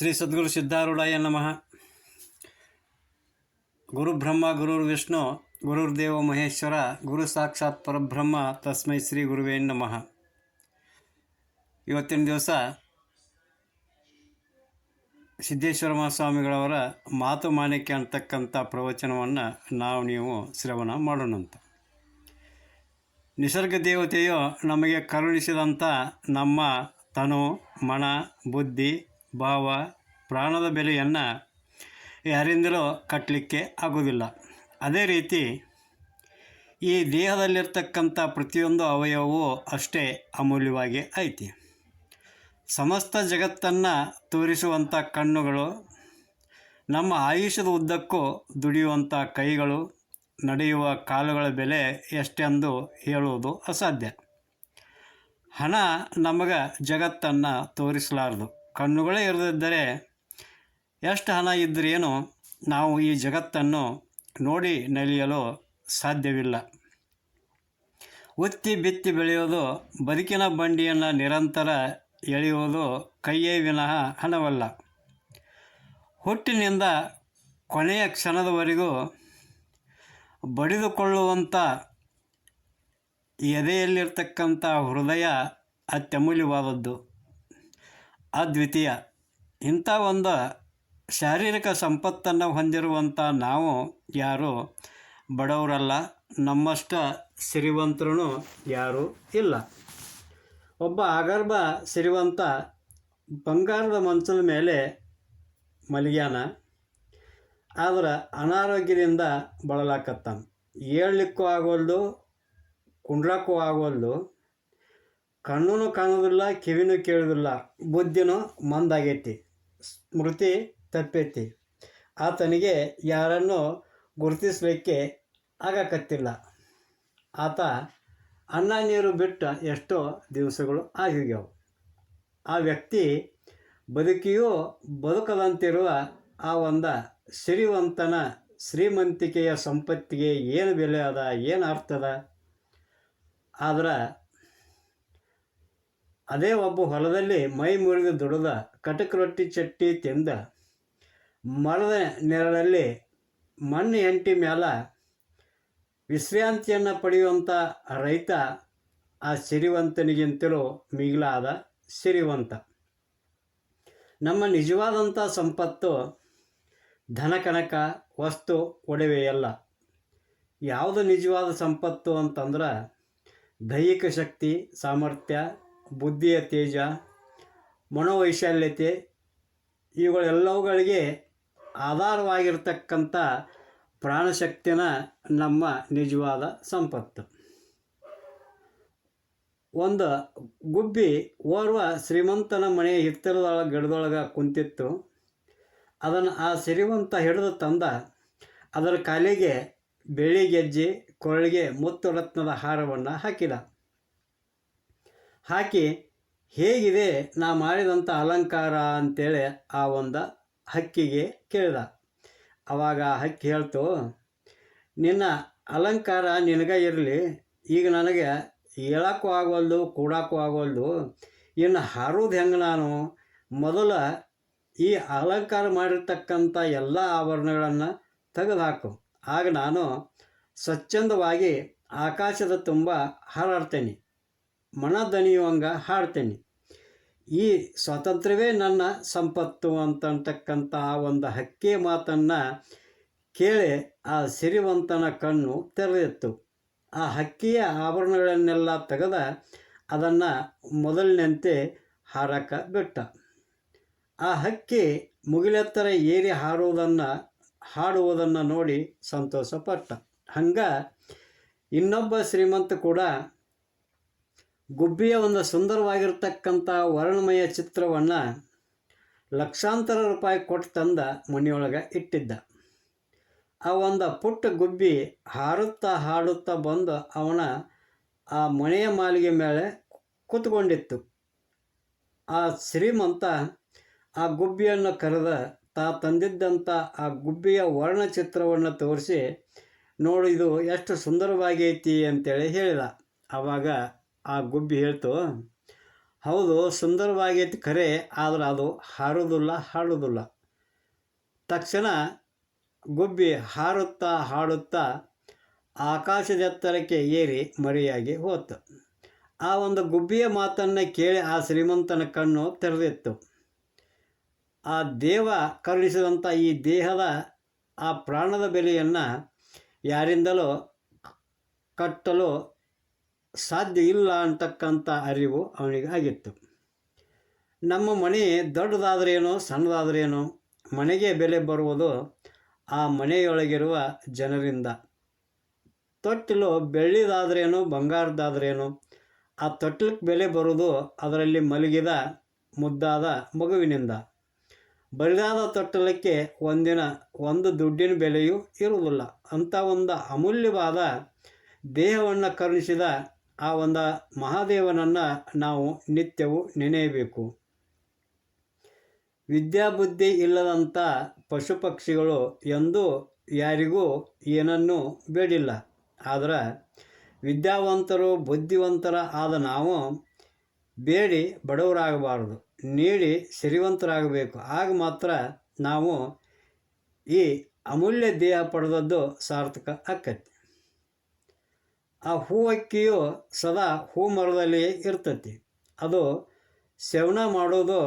ಶ್ರೀ ಸದ್ಗುರು ಸಿದ್ಧಾರೂಢಾಯ ನಮಃ. ಗುರು ಬ್ರಹ್ಮ ಗುರುರ್ ಗುರುರ್ವಿಷ್ಣು ಗುರುರ್ದೇವ ಮಹೇಶ್ವರ, ಗುರು ಸಾಕ್ಷಾತ್ ಪರಬ್ರಹ್ಮ, ತಸ್ಮೈ ಶ್ರೀ ಗುರುವೇ ನಮಃ. ಇವತ್ತಿನ ದಿವಸ ಸಿದ್ದೇಶ್ವರ ಮಹಾಸ್ವಾಮಿಗಳವರ ಮಾತು ಮಾಣಿಕ್ಯ ಅಂತಕ್ಕಂಥ ಪ್ರವಚನವನ್ನು ನಾವು ನೀವು ಶ್ರವಣ ಮಾಡೋಣಂತ. ನಿಸರ್ಗ ದೇವತೆಯು ನಮಗೆ ಕರುಣಿಸಿದಂಥ ನಮ್ಮ ತನು, ಮನ, ಬುದ್ಧಿ ಭಾವ ಪ್ರಾಣದ ಬೆಲೆಯನ್ನು ಯಾರಿಂದಲೂ ಕಟ್ಟಲಿಕ್ಕೆ ಆಗೋದಿಲ್ಲ ಅದೇ ರೀತಿ ಈ ದೇಹದಲ್ಲಿರ್ತಕ್ಕಂಥ ಪ್ರತಿಯೊಂದು ಅವಯವೂ ಅಷ್ಟೇ ಅಮೂಲ್ಯವಾಗಿ ಐತಿ. ಸಮಸ್ತ ಜಗತ್ತನ್ನು ತೋರಿಸುವಂಥ ಕಣ್ಣುಗಳು, ನಮ್ಮ ಆಯುಷ್ಯದ ಉದ್ದಕ್ಕೂ ದುಡಿಯುವಂಥ ಕೈಗಳು, ನಡೆಯುವ ಕಾಲುಗಳ ಬೆಲೆ ಎಷ್ಟೆಂದು ಹೇಳುವುದು ಅಸಾಧ್ಯ. ಹಣ ನಮಗೆ ಜಗತ್ತನ್ನು ತೋರಿಸಲಾರದು. ಕಣ್ಣುಗಳೇ ಇರದಿದ್ದರೆ ಎಷ್ಟು ಹಣ ಇದ್ದರೇನು ನಾವು ಈ ಜಗತ್ತನ್ನು ನೋಡಿ ನಲಿಯಲು ಸಾಧ್ಯವಿಲ್ಲ. ಉತ್ತಿ ಬಿತ್ತಿ ಬೆಳೆಯೋದು ಬದುಕಿನ ಬಂಡಿಯನ್ನು ನಿರಂತರ ಎಳೆಯುವುದು ಕೈಯೇ ವಿನಃ ಹಣವಲ್ಲ. ಹುಟ್ಟಿನಿಂದ ಕೊನೆಯ ಕ್ಷಣದವರೆಗೂ ಬಡಿದುಕೊಳ್ಳುವಂಥ ಎದೆಯಲ್ಲಿರ್ತಕ್ಕಂಥ ಹೃದಯ ಅತ್ಯಮೂಲ್ಯವಾದದ್ದು. ಅದ್ವಿತೀಯ. ಇಂಥ ಒಂದು ಶಾರೀರಿಕ ಸಂಪತ್ತನ್ನು ಹೊಂದಿರುವಂಥ ನಾವು ಯಾರು? ಬಡವರಲ್ಲ, ನಮ್ಮಷ್ಟ ಸಿರಿವಂತರೂ ಯಾರೂ ಇಲ್ಲ. ಒಬ್ಬ ಆಗರ್ಭ ಸಿರಿವಂತ ಬಂಗಾರದ ಮಂಚದ ಮೇಲೆ ಮಲಗ್ಯಾನ, ಆದ್ರೆ ಅನಾರೋಗ್ಯದಿಂದ ಬಳಲಾಕತ್ತಾನ. ಏಳ್ಲಿಕ್ಕೂ ಆಗೋಲ್ದು, ಕುಂಡ್ರಕ್ಕೂ ಆಗೋಲ್ದು ಕಣ್ಣೂ ಕಾಣೋದಿಲ್ಲ, ಕಿವಿನೂ ಕೇಳೋದಿಲ್ಲ. ಬುದ್ಧಿನೂ ಮಂದಾಗೈತಿ. ಸ್ಮೃತಿ ತಪ್ಪೈತಿ. ಆತನಿಗೆ ಯಾರನ್ನು ಗುರುತಿಸಲಿಕ್ಕೆ ಆಗಕತ್ತಿಲ್ಲ. ಆತ ಅನ್ನ ನೀರು ಬಿಟ್ಟ ಎಷ್ಟೋ ದಿವಸಗಳು ಆಗಿಗ್ಯಾವು ಆ ವ್ಯಕ್ತಿ ಬದುಕಿಯೂ ಬದುಕದಂತಿರುವ ಆ ಒಂದು ಸಿರಿವಂತನ ಶ್ರೀಮಂತಿಕೆಯ ಸಂಪತ್ತಿಗೆ ಏನು ಬೆಲೆ ಅದ, ಏನು ಅರ್ಥ ಅದ? ಆದ್ರೆ ಅದೇ ಒಬ್ಬ ಹೊಲದಲ್ಲಿ ಮೈ ಮುರಿದು ದುಡಿದ ಕಟಕ್ ರೊಟ್ಟಿ ಚಟ್ಟಿ ತಿಂದ ಮರದ ನೆರಳಲ್ಲಿ ಮಣ್ಣು ಎಂಟಿ ಮ್ಯಾಲ ವಿಶ್ರಾಂತಿಯನ್ನು ಪಡೆಯುವಂಥ ರೈತ ಆ ಸಿರಿವಂತನಿಗಿಂತಲೂ ಮಿಗಿಲಾದ ಸಿರಿವಂತ ನಮ್ಮ ನಿಜವಾದಂಥ ಸಂಪತ್ತು ಧನ ಕನಕ, ವಸ್ತು, ಒಡವೆಯಲ್ಲ. ಯಾವುದು ನಿಜವಾದ ಸಂಪತ್ತು ಅಂತಂದ್ರೆ ದೈಹಿಕ ಶಕ್ತಿ, ಸಾಮರ್ಥ್ಯ ಬುದ್ಧಿಯ ತೇಜ, ಮನೋವೈಶಾಲ್ಯತೆ ಇವುಗಳೆಲ್ಲವುಗಳಿಗೆ ಆಧಾರವಾಗಿರ್ತಕ್ಕಂಥ ಪ್ರಾಣಶಕ್ತಿನ ನಮ್ಮ ನಿಜವಾದ ಸಂಪತ್ತು. ಒಂದು, ಗುಬ್ಬಿ ಓರ್ವ ಶ್ರೀಮಂತನ ಮನೆಯ ಹಿತ್ತಿರದೊಳಗೆ ಗಿಡದೊಳಗೆ ಕುಂತಿತ್ತು. ಅದನ್ನು ಆ ಸಿರಿವಂತ ಹಿಡಿದು ತಂದ. ಅದರ ಕಾಲಿಗೆ ಬೆಳ್ಳಿ ಗೆಜ್ಜೆ, ಕೊರಳಿಗೆ ಮುತ್ತು ರತ್ನದ ಹಾರವನ್ನು ಹಾಕಿದ. ಹಾಕಿ ಹೇಗಿದೆ ನಾ ಮಾಡಿದಂಥ ಅಲಂಕಾರ ಅಂತೇಳಿ ಆ ಒಂದು ಹಕ್ಕಿಗೆ ಕೇಳಿದ. ಅವಾಗ ಆ ಹಕ್ಕಿ ಹೇಳ್ತು, ನಿನ್ನ ಅಲಂಕಾರ ನಿನಗೆ ಇರಲಿ, ಈಗ ನನಗೆ ಹೇಳೋಕ್ಕೂ ಆಗೋಲ್ದು ಕೂಡಕ್ಕೂ ಆಗೋಲ್ದು ಇನ್ನು ಹಾರೋದು ಹೆಂಗೆ ನಾನು? ಮೊದಲ ಈ ಅಲಂಕಾರ ಮಾಡಿರ್ತಕ್ಕಂಥ ಎಲ್ಲ ಆಭರಣಗಳನ್ನು ತೆಗೆದುಹಾಕು. ಆಗ ನಾನು ಸ್ವಚ್ಛಂದವಾಗಿ ಆಕಾಶದ ತುಂಬ ಹಾರಾಡ್ತೇನೆ. ಮನ ದಣಿಯುವಂಗ ಹಾಡ್ತೇನೆ. ಈ ಸ್ವಾತಂತ್ರ್ಯವೇ ನನ್ನ ಸಂಪತ್ತು ಅಂತಕ್ಕಂಥ ಆ ಒಂದು ಹಕ್ಕಿ ಮಾತನ್ನು ಕೇಳಿ ಆ ಸಿರಿವಂತನ ಕಣ್ಣು ತೆರೆದಿತ್ತು. ಆ ಹಕ್ಕಿಯ ಆಭರಣಗಳನ್ನೆಲ್ಲ ತೆಗೆದ ಅದನ್ನು ಮೊದಲಿನಂತೆ ಹಾರಕ ಬಿಟ್ಟ. ಆ ಹಕ್ಕಿ ಮುಗಿಲೆತ್ತರ ಏರಿ ಹಾರುವುದನ್ನು ಹಾಡುವುದನ್ನು ನೋಡಿ ಸಂತೋಷಪಟ್ಟ. ಹಂಗೆ ಇನ್ನೊಬ್ಬ ಶ್ರೀಮಂತ ಕೂಡ ಗುಬ್ಬಿಯ ಒಂದು ಸುಂದರವಾಗಿರ್ತಕ್ಕಂಥ ವರ್ಣಮಯ ಚಿತ್ರವನ್ನು ಲಕ್ಷಾಂತರ ರೂಪಾಯಿ ಕೊಟ್ಟು ತಂದ ಮನೆಯೊಳಗೆ ಇಟ್ಟಿದ್ದ. ಆ ಒಂದು ಪುಟ್ಟ ಗುಬ್ಬಿ ಹಾರುತ್ತಾ ಹಾಡುತ್ತಾ ಬಂದು ಅವನ ಆ ಮನೆಯ ಮಾಲಿಗೆ ಮೇಲೆ ಕೂತ್ಕೊಂಡಿತ್ತು. ಆ ಶ್ರೀಮಂತ ಆ ಗುಬ್ಬಿಯನ್ನು ಕರೆದ ತಾ ತಂದಿದ್ದಂಥ ಆ ಗುಬ್ಬಿಯ ವರ್ಣಚಿತ್ರವನ್ನು ತೋರಿಸಿ, ನೋಡು, ಇದು ಎಷ್ಟು ಸುಂದರವಾಗಿ ಐತಿ ಅಂತೇಳಿ ಹೇಳಿದ. ಆವಾಗ ಆ ಗುಬ್ಬಿ ಹೇಳ್ತು, ಹೌದು ಸುಂದರವಾಗೈತಿ ಖರೆ ಆದ್ರೆ ಅದು ಹಾರೋದಿಲ್ಲ ಹಾಡೋದಿಲ್ಲ. ತಕ್ಷಣ ಗುಬ್ಬಿ ಹಾರುತ್ತಾ ಹಾಡುತ್ತಾ ಆಕಾಶದೆತ್ತರಕ್ಕೆ ಏರಿ ಮರಿಯಾಗಿ ಹೋತು. ಆ ಒಂದು ಗುಬ್ಬಿಯ ಮಾತನ್ನು ಕೇಳಿ ಆ ಶ್ರೀಮಂತನ ಕಣ್ಣು ತೆರೆದಿತ್ತು. ಆ ದೇವ ಕರುಣಿಸಿದಂಥ ಈ ದೇಹದ ಆ ಪ್ರಾಣದ ಬೆಲೆಯನ್ನು ಯಾರಿಂದಲೂ ಕಟ್ಟಲು ಸಾಧ್ಯ ಇಲ್ಲ ಅಂತಕ್ಕಂಥ ಅರಿವು ಅವನಿಗೆ ಆಗಿತ್ತು. ನಮ್ಮ ಮನೆ ದೊಡ್ಡದಾದ್ರೇನು, ಸಣ್ಣದಾದ್ರೇನು, ಮನೆಗೆ ಬೆಲೆ ಬರುವುದು ಆ ಮನೆಯೊಳಗಿರುವ ಜನರಿಂದ. ತೊಟ್ಟಿಲು ಬೆಳ್ಳಿದಾದ್ರೇನು ಬಂಗಾರದಾದ್ರೇನು ಆ ತೊಟ್ಟಿಲಕ್ಕೆ ಬೆಲೆ ಬರುವುದು ಅದರಲ್ಲಿ ಮಲಗಿದ ಮುದ್ದಾದ ಮಗುವಿನಿಂದ. ಬರಿದಾದ ತೊಟ್ಟಲಕ್ಕೆ ಒಂದಿನ ಒಂದು ದುಡ್ಡಿನ ಬೆಲೆಯೂ ಇರುವುದಿಲ್ಲ. ಅಂಥ ಒಂದು ಅಮೂಲ್ಯವಾದ ದೇಹವನ್ನು ಕರುಣಿಸಿದ ಆ ಒಂದು ಮಹಾದೇವನನ್ನು ನಾವು ನಿತ್ಯವೂ ನೆನೆಯಬೇಕು. ವಿದ್ಯಾಬುದ್ಧಿ ಇಲ್ಲದಂಥ ಪಶು ಪಕ್ಷಿಗಳು ಎಂದೂ ಯಾರಿಗೂ ಏನನ್ನೂ ಬೇಡಿಲ್ಲ. ಆದರೆ ವಿದ್ಯಾವಂತರು ಬುದ್ಧಿವಂತರ ಆದ ನಾವು ಬೇಡಿ ಬಡವರಾಗಬಾರದು, ನೀಡಿ ಸಿರಿವಂತರಾಗಬೇಕು ಆಗ ಮಾತ್ರ ನಾವು ಈ ಅಮೂಲ್ಯ ದೇಹ ಪಡೆದದ್ದು ಸಾರ್ಥಕ ಆಕ್ಕತಿ ಆ ಹೂವಕ್ಕಿಯು ಸದಾ ಹೂ ಮರದಲ್ಲಿ ಇರ್ತತಿ. ಅದು ಸೇವನೆ ಮಾಡೋದು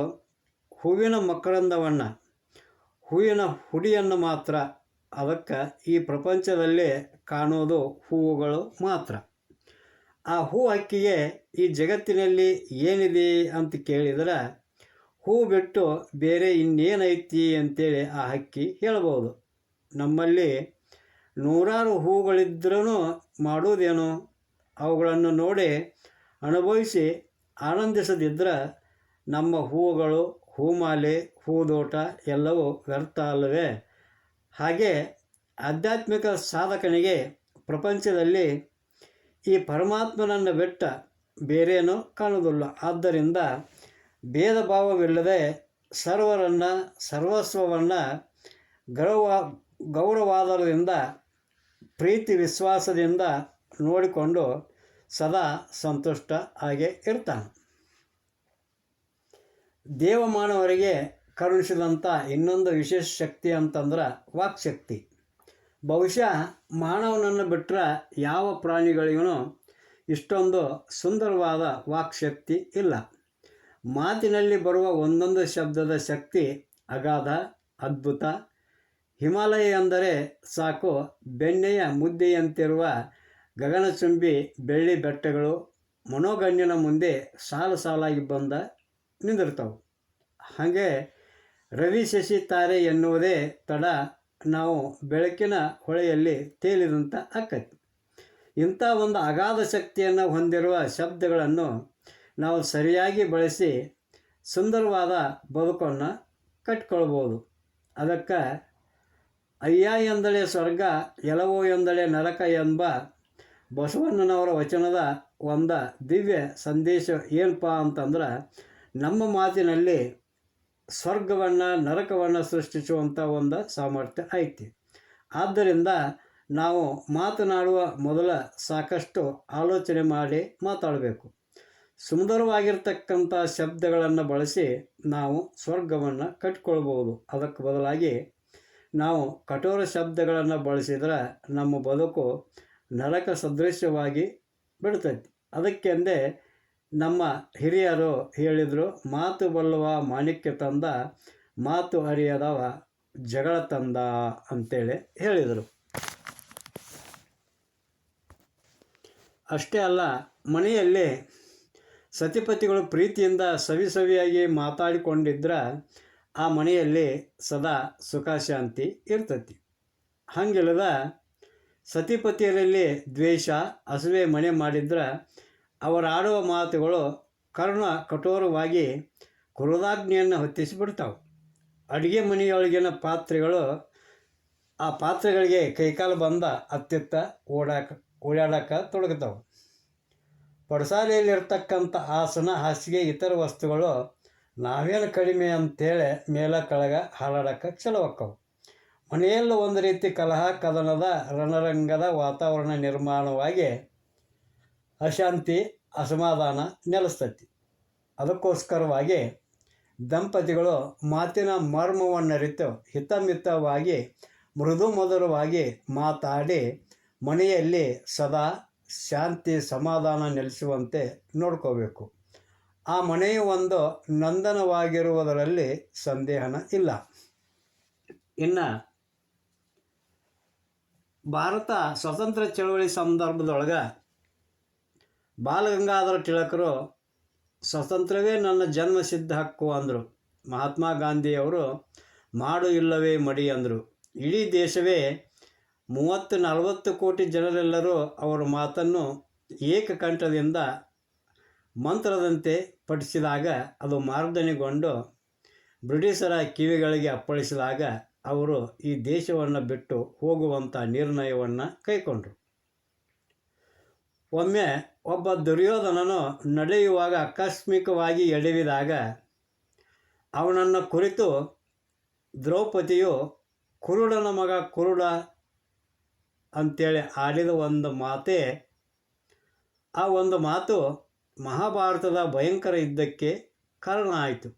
ಹೂವಿನ ಮಕರಂದವನ್ನು. ಹೂವಿನ ಹುಡಿಯನ್ನು ಮಾತ್ರ ಅದಕ್ಕೆ ಈ ಪ್ರಪಂಚದಲ್ಲಿ ಕಾಣೋದು ಹೂವುಗಳು ಮಾತ್ರ. ಆ ಹೂ ಹಕ್ಕಿಗೆ ಈ ಜಗತ್ತಿನಲ್ಲಿ ಏನಿದೆ ಅಂತ ಕೇಳಿದರೆ ಹೂ ಬಿಟ್ಟು ಬೇರೆ ಇನ್ನೇನೈತಿ ಅಂತೇಳಿ ಆ ಹಕ್ಕಿ ಹೇಳ್ಬೋದು. ನಮ್ಮಲ್ಲಿ ನೂರಾರು ಹೂಗಳಿದ್ರೂ ಮಾಡೋದೇನು? ಅವುಗಳನ್ನು ನೋಡಿ ಅನುಭವಿಸಿ ಆನಂದಿಸದಿದ್ದರೆ ನಮ್ಮ ಹೂವುಗಳು, ಹೂಮಾಲೆ, ಹೂದೋಟ ಎಲ್ಲವೂ ವ್ಯರ್ಥ ಅಲ್ಲವೇ? ಹಾಗೆ ಆಧ್ಯಾತ್ಮಿಕ ಸಾಧಕನಿಗೆ ಪ್ರಪಂಚದಲ್ಲಿ ಈ ಪರಮಾತ್ಮನನ್ನು ಬಿಟ್ಟ ಬೇರೇನೂ ಕಾಣುವುದಿಲ್ಲ. ಆದ್ದರಿಂದ ಭೇದ ಭಾವವಿಲ್ಲದೆ ಸರ್ವರನ್ನು, ಸರ್ವಸ್ವವನ್ನು ಗೌರವ, ಗೌರವಾದರದಿಂದ ಪ್ರೀತಿ ವಿಶ್ವಾಸದಿಂದ ನೋಡಿಕೊಂಡು ಸದಾ ಸಂತುಷ್ಟ ಹಾಗೆ ಇರ್ತಾನೆ. ದೇವಮಾನವರಿಗೆ ಕರುಣಿಸಿದಂಥ ಇನ್ನೊಂದು ವಿಶೇಷ ಶಕ್ತಿ ಅಂತಂದ್ರೆ ವಾಕ್ಶಕ್ತಿ. ಬಹುಶಃ ಮಾನವನನ್ನು ಬಿಟ್ಟರೆ ಯಾವ ಪ್ರಾಣಿಗಳಿಗೂ ಇಷ್ಟೊಂದು ಸುಂದರವಾದ ವಾಕ್ಶಕ್ತಿ ಇಲ್ಲ. ಮಾತಿನಲ್ಲಿ ಬರುವ ಒಂದೊಂದು ಶಬ್ದದ ಶಕ್ತಿ ಅಗಾಧ, ಅದ್ಭುತ ಹಿಮಾಲಯ ಎಂದರೆ ಸಾಕು ಬೆಣ್ಣೆಯ ಮುದ್ದೆಯಂತಿರುವ ಗಗನಚುಂಬಿ, ಬೆಳ್ಳಿ ಬೆಟ್ಟಗಳು, ಮನೋಗಣ್ಯನ ಮುಂದೆ ಸಾಲು ಸಾಲಾಗಿ ಬಂದ ನಿಂದಿರ್ತವೆ. ಹಾಗೆ ರವಿ ಶಶಿ ತಾರೆ ಎನ್ನುವುದೇ ತಡ ನಾವು ಬೆಳಕಿನ ಹೊಳೆಯಲ್ಲಿ ತೇಲಿದಂಥ ಆಕತಿ ಇಂಥ ಒಂದು ಅಗಾಧ ಶಕ್ತಿಯನ್ನು ಹೊಂದಿರುವ ಶಬ್ದಗಳನ್ನು ನಾವು ಸರಿಯಾಗಿ ಬಳಸಿ ಸುಂದರವಾದ ಬದುಕನ್ನು ಕಟ್ಕೊಳ್ಬೋದು. ಅದಕ್ಕೆ ಅಯ್ಯ ಎಂದಳೆ ಸ್ವರ್ಗ ಎಲವೋ ಎಂದಳೆ ನರಕ ಎಂಬ ಬಸವಣ್ಣನವರ ವಚನದ ಒಂದು ದಿವ್ಯ ಸಂದೇಶ ಏನಪ್ಪ ಅಂತಂದ್ರೆ, ನಮ್ಮ ಮಾತಿನಲ್ಲಿ ಸ್ವರ್ಗವನ್ನು, ನರಕವನ್ನು ಸೃಷ್ಟಿಸುವಂಥ ಒಂದು ಸಾಮರ್ಥ್ಯ ಐತಿ. ಆದ್ದರಿಂದ ನಾವು ಮಾತನಾಡುವ ಮೊದಲ ಸಾಕಷ್ಟು ಆಲೋಚನೆ ಮಾಡಿ ಮಾತಾಡಬೇಕು. ಸುಂದರವಾಗಿರ್ತಕ್ಕಂಥ ಶಬ್ದಗಳನ್ನು ಬಳಸಿ ನಾವು ಸ್ವರ್ಗವನ್ನು ಕಟ್ಕೊಳ್ಬೋದು ಅದಕ್ಕೆ ಬದಲಾಗಿ ನಾವು ಕಠೋರ ಶಬ್ದಗಳನ್ನು ಬಳಸಿದ್ರೆ ನಮ್ಮ ಬದುಕು ನರಕ ಸದೃಶ್ಯವಾಗಿ ಬಿಡ್ತೈತಿ. ಅದಕ್ಕೆಂದೇ ನಮ್ಮ ಹಿರಿಯರು ಹೇಳಿದರು, ಮಾತು ಬಲ್ಲುವ ಮಾಣಿಕ್ಯ ತಂದ, ಮಾತು ಅರಿಯದವ ಜಗಳ ತಂದ ಅಂತೇಳಿ ಹೇಳಿದರು. ಅಷ್ಟೇ ಅಲ್ಲ, ಮನೆಯಲ್ಲಿ ಸತಿಪತಿಗಳು ಪ್ರೀತಿಯಿಂದ ಸವಿ ಸವಿಯಾಗಿ ಮಾತಾಡಿಕೊಂಡಿದ್ರೆ ಆ ಮನೆಯಲ್ಲಿ ಸದಾ ಸುಖ ಶಾಂತಿ ಇರ್ತತಿ. ಹಂಗಿಲ್ಲದ ಸತಿಪತಿಯರಲ್ಲಿ ದ್ವೇಷ, ಹಸುವೆ ಮನೆ ಮಾಡಿದ್ರೆ ಅವರಾಡುವ ಮಾತುಗಳು ಕರ್ಣ ಕಠೋರವಾಗಿ ಕ್ರೋಧಾಗ್ನಿಯನ್ನು ಹೊತ್ತಿಸಿಬಿಡ್ತಾವೆ. ಅಡುಗೆ ಮನೆಯೊಳಗಿನ ಪಾತ್ರೆಗಳು, ಆ ಪಾತ್ರೆಗಳಿಗೆ ಕೈಕಾಲು ಬಂದ ಅತ್ಯತ್ತ ಓಡಾಕ ಓಡಾಡಕ್ಕೆ ತೊಡಗುತ್ತವೆ ಪಡಸಾಲೆಯಲ್ಲಿರ್ತಕ್ಕಂಥ ಆಸನ, ಹಾಸಿಗೆ, ಇತರ ವಸ್ತುಗಳು ನಾವೇನು ಕಡಿಮೆ ಅಂತೇಳಿ ಮೇಲ ಕೆಳಗೆ ಹಾರಾಡಕ್ಕೆ ಚಲೋಕ್ಕವು ಮನೆಯಲ್ಲೂ ಒಂದು ರೀತಿ ಕಲಹ, ಕದನದ, ರಣರಂಗದ ವಾತಾವರಣ ನಿರ್ಮಾಣವಾಗಿ ಅಶಾಂತಿ, ಅಸಮಾಧಾನ ನೆಲೆಸ್ತತಿ. ಅದಕ್ಕೋಸ್ಕರವಾಗಿ ದಂಪತಿಗಳು ಮಾತಿನ ಮರ್ಮವನ್ನರಿತು ಹಿತಮಿತವಾಗಿ ಮೃದು ಮಧುರವಾಗಿ ಮಾತಾಡಿ ಮನೆಯಲ್ಲಿ ಸದಾ ಶಾಂತಿ, ಸಮಾಧಾನ ನೆಲೆಸುವಂತೆ ನೋಡ್ಕೋಬೇಕು. ಆ ಮನೆಯು ಒಂದು ನಂದನವಾಗಿರುವುದರಲ್ಲಿ ಸಂದೇಹನ ಇಲ್ಲ. ಇನ್ನು ಭಾರತ ಸ್ವತಂತ್ರ ಚಳವಳಿ ಸಂದರ್ಭದೊಳಗೆ ಬಾಲಗಂಗಾಧರ ತಿಲಕರು ಸ್ವತಂತ್ರವೇ ನನ್ನ ಜನ್ಮ ಸಿದ್ಧ ಹಕ್ಕು ಅಂದರು. ಮಹಾತ್ಮ ಗಾಂಧಿಯವರು ಮಾಡು ಇಲ್ಲವೇ ಮಡಿ ಅಂದರು. ಇಡೀ ದೇಶವೇ ಮೂವತ್ತು ನಲವತ್ತು ಕೋಟಿ ಜನರೆಲ್ಲರೂ ಅವರ ಮಾತನ್ನು ಏಕಕಂಠದಿಂದ ಮಂತ್ರದಂತೆ ಪಠಿಸಿದಾಗ ಅದು ಮಾರ್ದನೆಗೊಂಡು ಬ್ರಿಟಿಷರ ಕಿವಿಗಳಿಗೆ ಅಪ್ಪಳಿಸಿದಾಗ ಅವರು ಈ ದೇಶವನ್ನು ಬಿಟ್ಟು ಹೋಗುವಂಥ ನಿರ್ಣಯವನ್ನು ಕೈಕೊಂಡರು. ಒಮ್ಮೆ ಒಬ್ಬ ದುರ್ಯೋಧನನು ನಡೆಯುವಾಗ ಆಕಸ್ಮಿಕವಾಗಿ ಎಡವಿದಾಗ ಅವನನ್ನು ಕುರಿತು ದ್ರೌಪದಿಯು, ಕುರುಡನ ಮಗ ಕುರುಡ ಅಂತೇಳಿ ಆಡಿದ ಒಂದು ಮಾತೇ, ಆ ಒಂದು ಮಾತು ಮಹಾಭಾರತದ ಭಯಂಕರ ಯುದ್ಧಕ್ಕೆ ಕಾರಣ ಆಯಿತು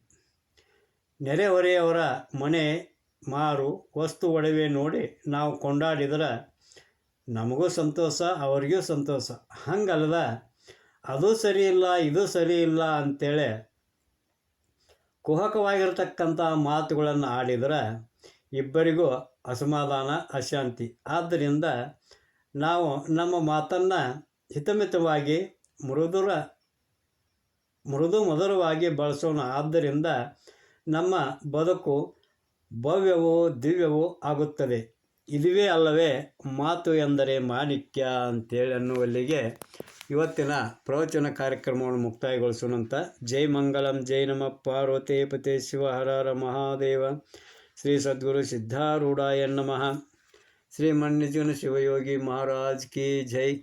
ನೆರೆಹೊರೆಯವರ ಮನೆ ಮಾರು ವಸ್ತು ಒಡವೆ ನೋಡಿ ನಾವು ಕೊಂಡಾಡಿದ್ರೆ ನಮಗೂ ಸಂತೋಷ, ಅವರಿಗೂ ಸಂತೋಷ. ಹಂಗಲ್ಲದ, ಅದು ಸರಿ ಇಲ್ಲ ಇದು ಸರಿ ಇಲ್ಲ ಅಂತೇಳಿ ಕುಹಕವಾಗಿರತಕ್ಕಂಥ ಮಾತುಗಳನ್ನು ಆಡಿದ್ರೆ ಇಬ್ಬರಿಗೂ ಅಸಮಾಧಾನ, ಅಶಾಂತಿ. ಆದ್ದರಿಂದ ನಾವು ನಮ್ಮ ಮಾತನ್ನು ಹಿತಮಿತವಾಗಿ ಮೃದುರ ಮೃದು ಮಧುರವಾಗಿ ಬಳಸೋಣ. ಆದ್ದರಿಂದ ನಮ್ಮ ಬದುಕು ಭವ್ಯವೂ ದಿವ್ಯವೂ ಆಗುತ್ತದೆ. ಇದುವೇ ಅಲ್ಲವೇ ಮಾತು ಎಂದರೆ ಮಾಣಿಕ್ಯ ಅಂತೇಳಿ ಅನ್ನುವಲ್ಲಿಗೆ ಇವತ್ತಿನ ಪ್ರವಚನ ಕಾರ್ಯಕ್ರಮವನ್ನು ಮುಕ್ತಾಯಗೊಳಿಸೋಣಂತ. ಜೈ ಮಂಗಳಂ ಜೈ ನಮ. ಪಾರ್ವತಿ ಪತೆ ಮಹಾದೇವ. ಶ್ರೀ ಸದ್ಗುರು ಸಿದ್ಧಾರೂಢಾಯ ನಮಃ. ಶ್ರೀ ಮನ್ಯಜನ ಶಿವಯೋಗಿ ಮಹಾರಾಜ್ ಕಿ ಜೈ.